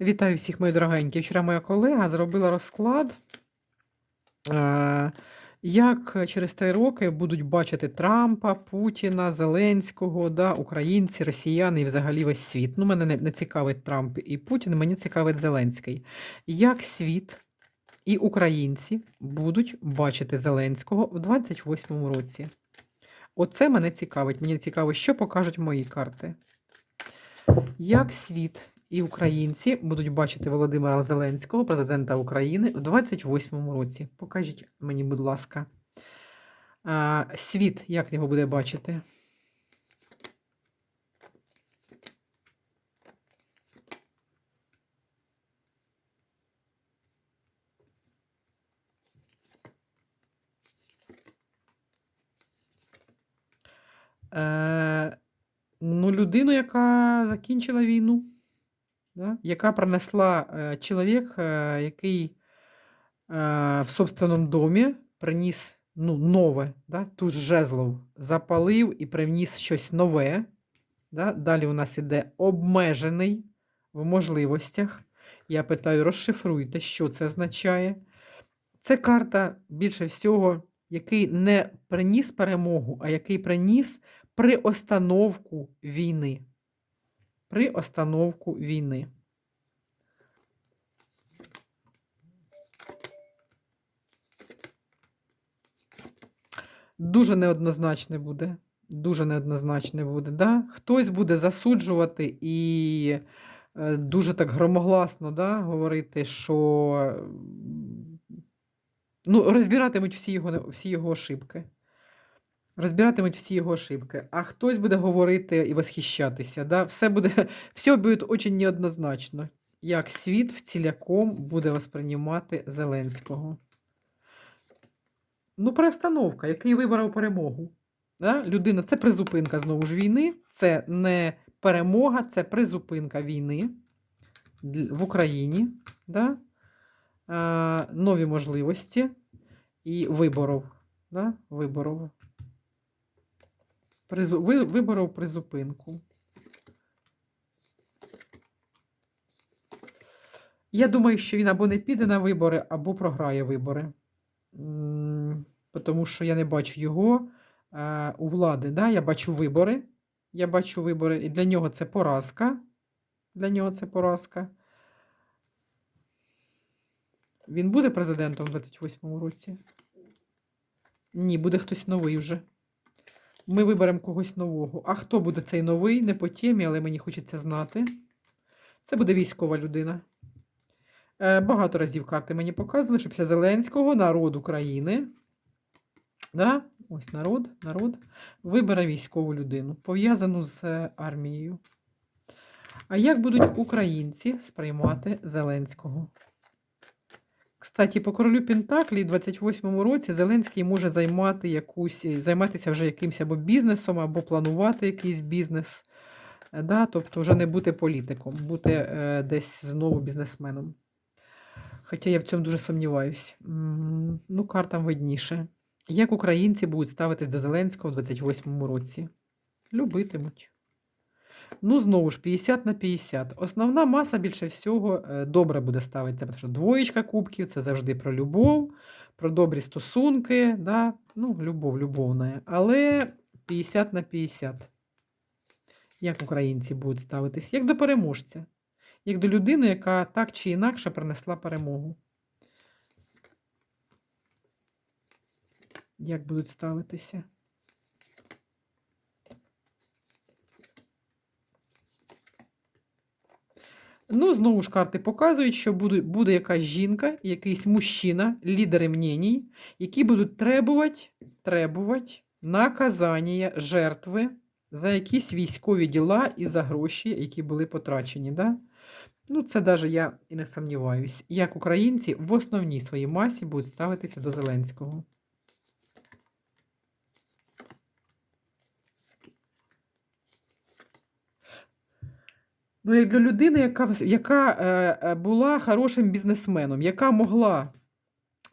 Вітаю всіх, мої дорогенькі. Вчора моя колега зробила розклад, е, як через три роки будуть бачити Трампа, Путіна, Зеленського, да, українці, росіяни і взагалі весь світ. Ну, мене не, цікавить Трамп і Путін, мені цікавить Зеленський. Як світ і українці будуть бачити Зеленського в 28-му році? Оце мене цікавить. Мені цікаво, що покажуть мої карти. Як світ і українці будуть бачити Володимира Зеленського, президента України, у 28-му році. Покажіть мені, будь ласка, світ, як його буде бачити? Е, ну, людину, яка закінчила війну да, яка принесла е, чоловік, е, який е, в собственному домі приніс ну, нове, да, тут жезлов запалив і привніс щось нове. Да. Далі у нас іде обмежений в можливостях. Я питаю, розшифруйте, що це означає. Це карта більше всього, який не приніс перемогу, а який приніс приостановку війни при остановку війни. Дуже неоднозначне буде. Дуже неоднозначне буде. Да? Хтось буде засуджувати і е, дуже так громогласно да, говорити, що ну, розбиратимуть всі його, всі його ошибки розбиратимуть всі його ошибки, а хтось буде говорити і восхищатися. Да? Все буде, все буде дуже неоднозначно, як світ в ціляком буде восприймати Зеленського. Ну, перестановка, який вибрав перемогу. Да? Людина це призупинка знову ж війни, це не перемога, це призупинка війни в Україні. Да? А, нові можливості і виборов. Да? Виборов. Виборов призупинку. Я думаю, що він або не піде на вибори, або програє вибори. Тому що я не бачу його е, у влади. Да? Я бачу вибори. Я бачу вибори, і для нього це поразка. Для нього це поразка. Він буде президентом у 28-му році? Ні, буде хтось новий вже. Ми виберемо когось нового. А хто буде цей новий? Не по темі, але мені хочеться знати. Це буде військова людина. Е, багато разів карти мені показували, що після Зеленського народ України. Да? Ось народ, народ вибере військову людину, пов'язану з е, армією. А як будуть українці сприймати Зеленського? Кстати, по королю Пентаклі в 28-му році Зеленський може займати якусь, займатися вже якимось або бізнесом, або планувати якийсь бізнес. Е, да? Тобто вже не бути політиком, бути е, десь знову бізнесменом. Хоча я в цьому дуже сумніваюсь. Ну, картам видніше. Як українці будуть ставитись до Зеленського в 28-му році? Любитимуть. Ну, знову ж, 50 на 50. Основна маса більше всього е, добре буде ставитися, тому що двоєчка кубків це завжди про любов, про добрі стосунки. да? Ну, любов, любовна. Але 50 на 50. Як українці будуть ставитись? Як до переможця, як до людини, яка так чи інакше принесла перемогу. Як будуть ставитися? Ну, знову ж карти показують, що буде буде якась жінка, якийсь мужчина, лідери мненій, які будуть требувати требувати наказання жертви за якісь військові діла і за гроші, які були потрачені. Да? Ну, це навіть я і не сумніваюсь, як українці в основній своїй масі будуть ставитися до Зеленського. Ну, як для людини, яка яка е, е, була хорошим бізнесменом, яка могла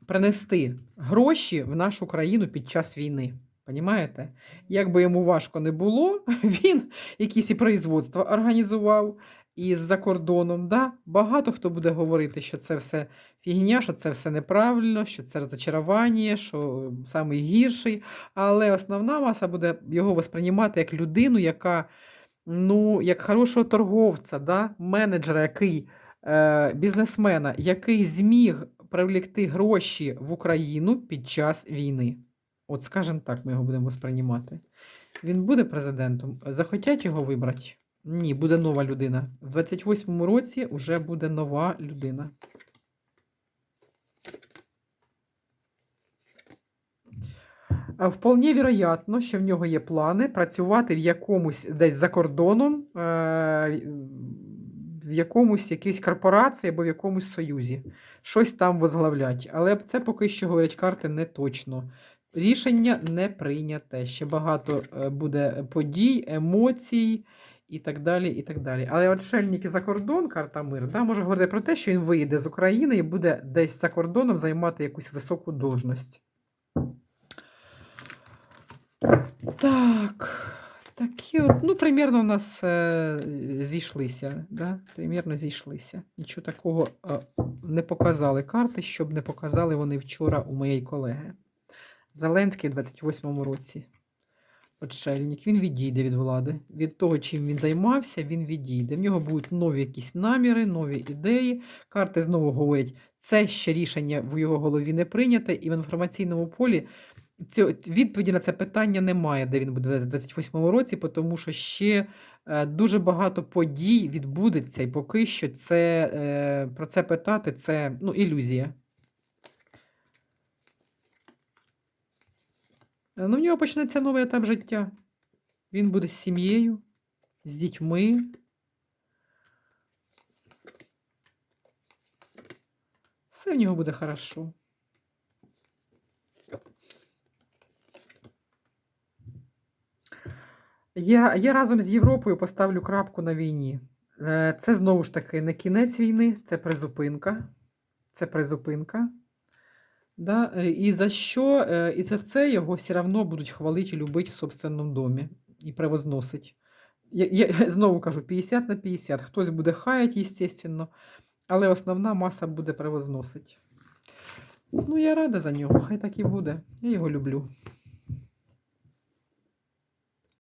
принести гроші в нашу країну під час війни. Понімаєте? Як би йому важко не було, він якісь і производства організував, і за кордоном. Да? Багато хто буде говорити, що це все фігня, що це все неправильно, що це розочарування, що самий гірший. Але основна маса буде його восприймати як людину, яка, ну, як хорошого торговця, да? менеджера, який, е, бізнесмена, який зміг привлекти гроші в Україну під час війни. От, скажімо так, ми його будемо сприймати. Він буде президентом. Захотять його вибрати? Ні, буде нова людина. В 28-му році вже буде нова людина. Вполне вероятно, що в нього є плани працювати в якомусь десь за кордоном, е, в якомусь якійсь корпорації або в якомусь союзі. Щось там возглавлять. Але це поки що говорять карти не точно. Рішення не прийняте. Ще багато е, буде подій, емоцій і так далі. і так далі. Але от шельники за кордон, карта мир, да, може говорити про те, що він виїде з України і буде десь за кордоном займати якусь високу должність. Так, такі от, ну, примірно у нас е, зійшлися. Да? Примірно зійшлися. Нічого такого е, не показали карти, щоб не показали вони вчора у моєї колеги. Зеленський в 28-му році. Отшельник, він відійде від влади. Від того, чим він займався, він відійде. В нього будуть нові якісь наміри, нові ідеї. Карти знову говорять, це ще рішення в його голові не прийняте, і в інформаційному полі ці- відповіді на це питання немає, де він буде в 28-му році, тому що ще е, дуже багато подій відбудеться, і поки що це, е, про це питати це ну, ілюзія. Ну, в нього почнеться новий етап життя. Він буде з сім'єю, з дітьми. Все в нього буде хорошо. Я, я разом з Європою поставлю крапку на війні. Е, Це знову ж таки не кінець війни, це призупинка. Це призупинка. Да? е, І за що? е, І за це його все одно будуть хвалити і любити в собственному домі і превозносить. Я, я знову кажу, 50 на 50. Хтось буде хаять, естественно, але основна маса буде превозносить. Ну, я рада за нього, хай так і буде. Я його люблю.